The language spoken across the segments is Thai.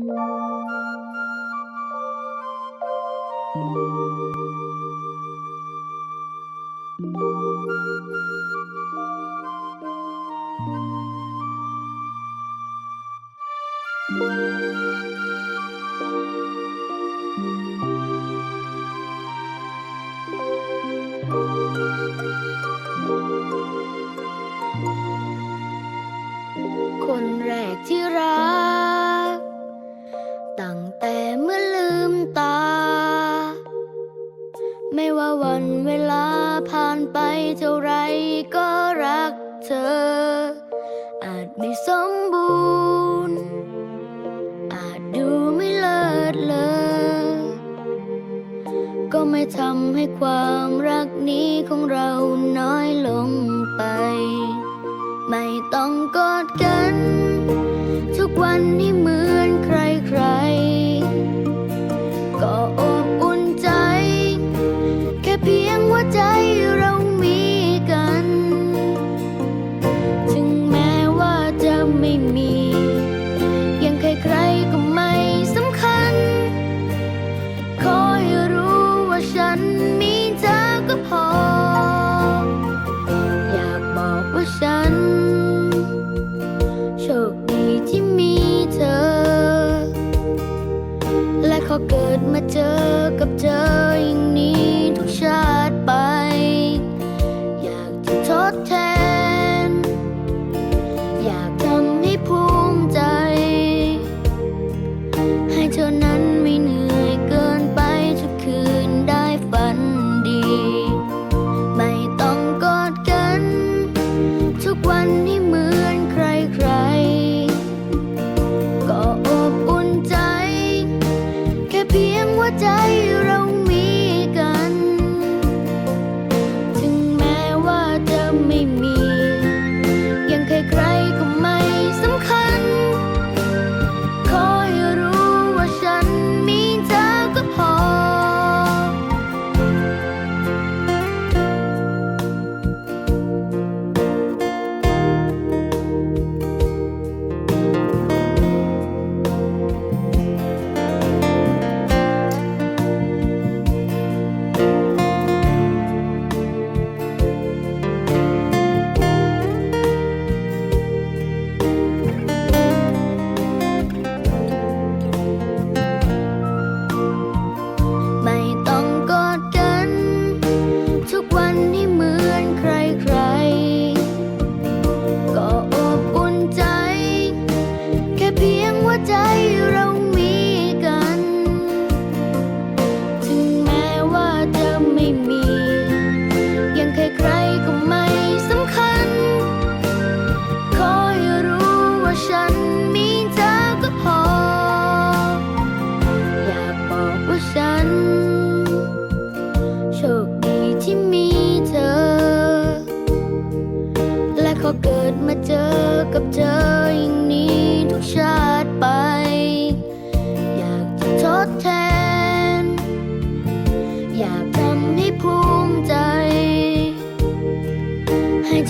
Música ั้งแต่เมื่อลืมตา ไม่ว่าวันเวลาผ่านไปเท่าไรก็รักเธอ อาจไม่สมบูรณ์ อาจดูไม่เลิศเลอก็ไม่ทำให้ความรักนี้ของเราน้อยลงไป ไม่ต้องกอดกัน ทุกวันให้มือ และขอเกิดมาเจอกับเธออย่างนี้ทุกชาติ 在雨。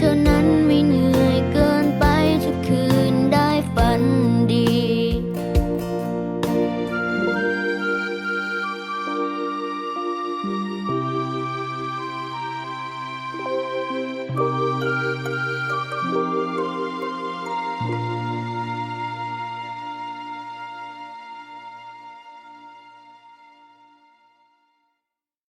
tonight